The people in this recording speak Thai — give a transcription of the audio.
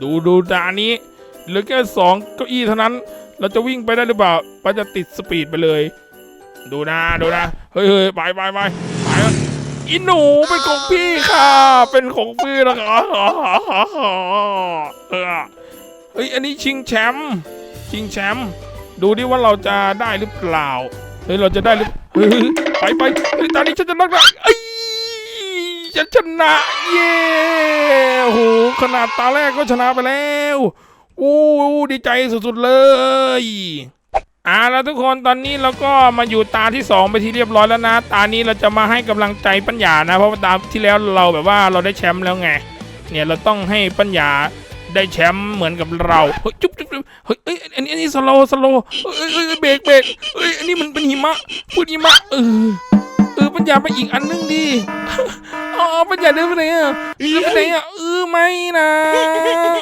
ดูดูตานี้เหลือแค่สองเก้าอี้เท่านั้น เราจะวิ่งไปได้หรือเปล่าป้าจะติดสปีดไปเลย ดูนะดูนะ เฮ้ยเฮ้ยไปไปไปไปอีหนูเป็นของพี่ค่ะ เป็นของพี่นะคะเออเฮ้ยอันนี้ชิงแชมป์ชิงแชมป์ดูดิว่าเราจะได้หรือเปล่าเฮ้ยเราจะได้หรือเฮ้ยไปไปเฮ้ยตอนนี้ฉันจะนักได้เอ้ยฉันชนะเย้ ขนาดตาแรกก็ชนะไปแล้วอู้ดีใจสุดๆเลยอ่าแล้วทุกคนตอนนี้เราก็มาอยู่ตาที่สองไปที่เรียบร้อยแล้วนะ ตานี้เราจะมาให้กำลังใจปัญญานะ เพราะว่าตาที่แล้วเราแบบว่าเราได้แชมป์แล้วไง เนี่ยเราต้องให้ปัญญาได้แชมป์เหมือนกับเราเฮ้ยจุ๊บจุ๊บเฮ้ยเอ้ยอันนี้อันนี้สโลสโลเอ้ยเบรกเบรกเอ้ยอันนี้มันเป็นหิมะพูดหิมะเออ เอาไปอีกอันนึงดิอ๋อปัญญาเดินไปไหนอะเดินไปไหนอะเออไม่นะ